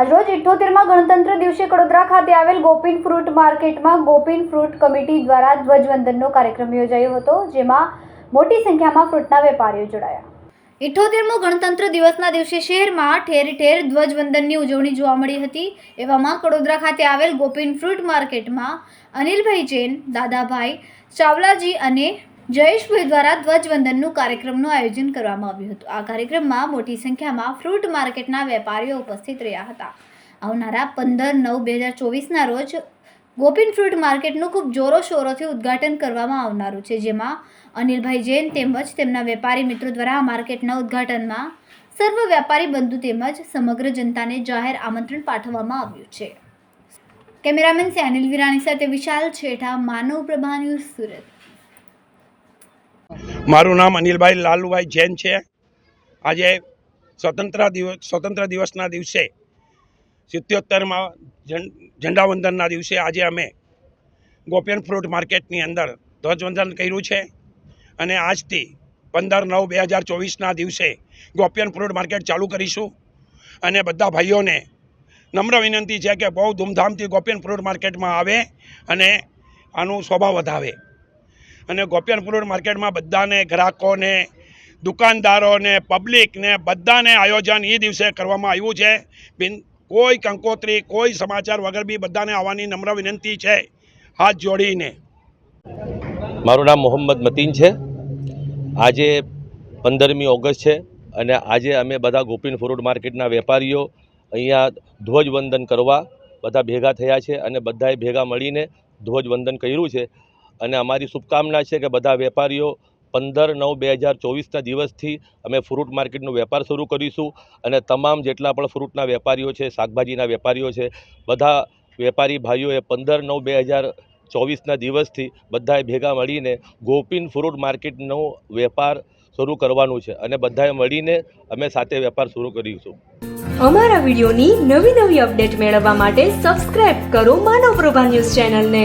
આજરોજ ઇઠોતેરમાં ગણતંત્ર દિવસે કડોદરા ખાતે આવેલ ગોપીન ફ્રૂટ માર્કેટમાં ગોપીન ફ્રૂટ કમિટી દ્વારા ધ્વજવંદનનો કાર્યક્રમ યોજાયો હતો, જેમાં મોટી સંખ્યામાં ફ્રૂટના વેપારીઓ જોડાયા. ઇઠોતેરમો ગણતંત્ર દિવસના દિવસે શહેરમાં ઠેર ઠેર ધ્વજવંદનની ઉજવણી જોવા મળી હતી. એવામાં કડોદરા ખાતે આવેલ ગોપીન ફ્રૂટ માર્કેટમાં અનિલભાઈ જૈન, દાદાભાઈ ચાવલાજી અને જયેશભાઈ દ્વારા ધ્વજવંદનનું કાર્યક્રમનું આયોજન કરવામાં આવ્યું હતું. આ કાર્યક્રમમાં મોટી સંખ્યામાં ફ્રૂટ માર્કેટના વેપારીઓ ઉપસ્થિત રહ્યા હતા. આવનારા પંદર નવ બે હજાર ચોવીસના રોજ ગોપીન ફ્રૂટ માર્કેટનું ખૂબ જોરો શોરોથી ઉદ્ઘાટન કરવામાં આવનારું છે, જેમાં અનિલભાઈ જૈન તેમજ તેમના વેપારી મિત્રો દ્વારા આ માર્કેટના ઉદ્ઘાટનમાં સર્વ વ્યાપારી બંધુ તેમજ સમગ્ર જનતાને જાહેર આમંત્રણ પાઠવવામાં આવ્યું છે. કેમેરામેન છે અનિલ વિરાણી સાથે વિશાલ છેઠા, માનવ પ્રભા ન્યૂઝ સુરત. મારું નામ અનિલભાઈ લાલુભાઈ જૈન છે. આજે સ્વતંત્ર દિવસ, સ્વતંત્ર દિવસના દિવસે, સિત્યોતેરમાં ઝંડાવંદનના દિવસે આજે અમે ગોપિયન ફ્રૂટ માર્કેટની અંદર ધ્વજવંદન કર્યું છે. અને આજથી પંદર નવ બે હજાર ચોવીસના દિવસે ગોપિયન ફ્રૂટ માર્કેટ ચાલુ કરીશું. અને બધા ભાઈઓને નમ્ર વિનંતી છે કે બહુ ધૂમધામથી ગોપિયન ફ્રૂટ માર્કેટમાં આવે અને આનું શોભા વધાવે. અને ગોપિયન ફ્રૂટ માર્કેટમાં બધાને, ગ્રાહકોને, દુકાનદારોને, પબ્લિકને બધાને આયોજન એ દિવસે કરવામાં આવ્યું છે. બિન, કોઈ કંકોત્રી, કોઈ સમાચાર વગર બી બધાને આવવાની નમ્ર વિનંતી છે. હાથ જોડીને. મારું નામ મોહમ્મદ મતીન છે. આજે પંદરમી ઓગસ્ટ છે અને આજે અમે બધા ગોપીન ફ્રૂટ માર્કેટના વેપારીઓ અહીંયા ધ્વજવંદન કરવા બધા ભેગા થયા છે અને બધાએ ભેગા મળીને ધ્વજવંદન કર્યું છે. અને અમારી શુભકામના છે કે બધા વેપારીઓ પંદર નવ બે હજાર ચોવીસના દિવસથી અમે ફ્રૂટ માર્કેટનો વેપાર શરૂ કરીશું અને તમામ જેટલા પણ ફ્રૂટના વેપારીઓ છે, શાકભાજીના વેપારીઓ છે, બધા વેપારી ભાઈઓએ પંદર નવ બે હજાર ચોવીસના દિવસથી બધાએ ભેગા મળીને ગોપીન ફ્રૂટ માર્કેટનો વેપાર શરૂ કરવાનું છે અને બધાએ મળીને અમે સાથે વેપાર શરૂ કરીશું. અમારા વિડીયોની નવી નવી અપડેટ મેળવવા માટે સબસ્ક્રાઇબ કરો માનવ પ્રભા ન્યૂઝ ચેનલને.